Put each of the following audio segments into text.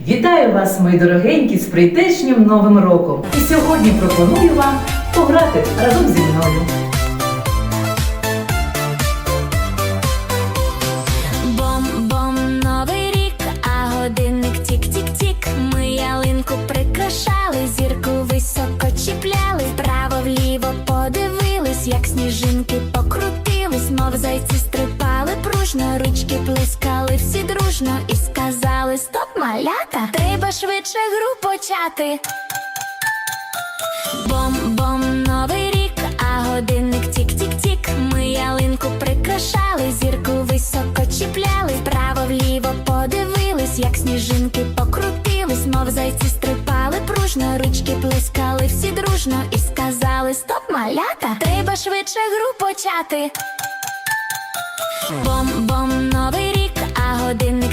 Вітаю вас, мої дорогенькі, з прийдешнім новим роком. І сьогодні пропоную вам пограти разом зі мною. Бом-бом, новий рік, а годинник тік-тік-тік. Ми ялинку прикрашали, зірку високо чіпляли, вправо вліво подивились, як сніжинки покрутились, мов зайці стрибали пружно, ручки плескали всі дружно і сказали Стоп, малята, треба швидше гру почати. Бом-бом, новий рік, а годинник тік-тік-тік. Ми ялинку прикрашали, зірку високо чіпляли, вправо вліво подивились, як сніжинки покрутились, мов зайці стрибали пружно, ручки плескали всі дружно і сказали Стоп, малята, треба швидше гру почати. Бом-бом, новий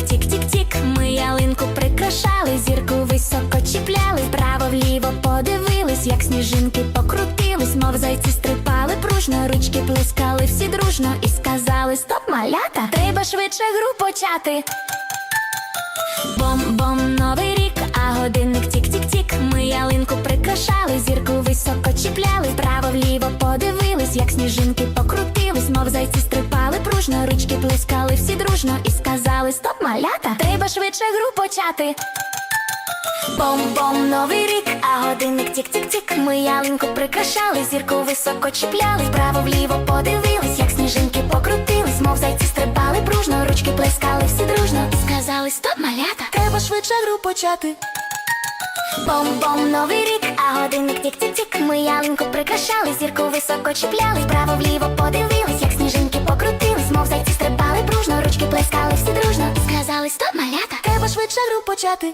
тік-тік-тік. Ми ялинку прикрашали, зірку високо чіпляли, вправо вліво подивились, як сніжинки покрутились, мов зайці стрибали пружно, ручки плескали всі дружно і сказали Стоп, малята, треба швидше гру почати. Бом-бом, новий рік, а годинник тік-тік-тік. Ми ялинку прикрашали, зірку високо чіпляли, вправо вліво подивились, як сніжинки покрутились, мов зайці стрибали пружно, ручки плескали всі дружно і сказали Стоп, малята, треба швидше гру почати. Бом-бом, новий рік, а годинник тік-тік-тік. Ми ялинку прикрашали, зірку високо чіпляли, вправо вліво подивились, як сніжинки покрутились, мов зайці стрибали пружно, ручки плескали всі дружно і сказали Стоп, малята, треба швидше гру почати. Бом-бом, новий рік, а годинник тік-тік-тік. Ми ялинку прикрашали, зірку високо чіпляли, вправо вліво подивились, плескали